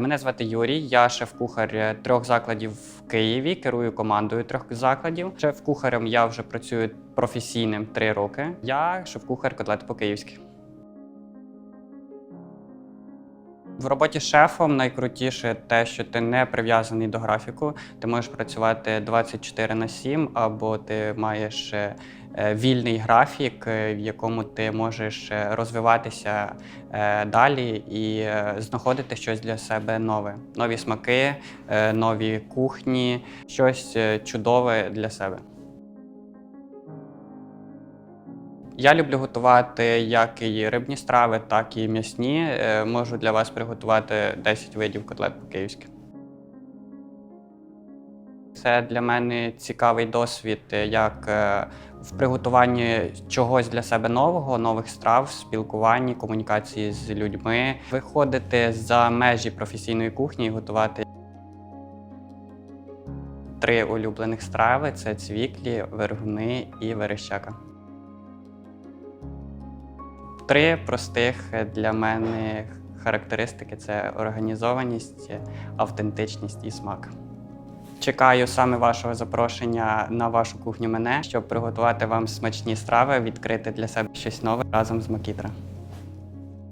Мене звати Юрій, я шеф-кухар трьох закладів в Києві, керую командою трьох закладів. Шеф-кухарем я вже працюю професійним три роки. Я шеф-кухар котлет по-київськи. В роботі шефом найкрутіше те, що ти не прив'язаний до графіку. Ти можеш працювати 24 на 7, або ти маєш е, е, вільний графік, е, в якому ти можеш розвиватися далі і знаходити щось для себе нове, нові смаки, нові кухні, щось чудове для себе. Я люблю готувати як і рибні страви, так і м'ясні. Е, Можу для вас приготувати 10 видів котлет по-київськи. Це для мене цікавий досвід, е, як е, в приготуванні чогось для себе нового, нових страв, спілкуванні, комунікації з людьми, виходити за межі професійної кухні і готувати. Три улюблених страви це цвіклі, вергуни і верещака. Три простих для мене характеристики це організованість, автентичність і смак. Чекаю саме вашого запрошення на вашу кухню мене, щоб приготувати вам смачні страви, відкрити для себе щось нове разом з Макітра.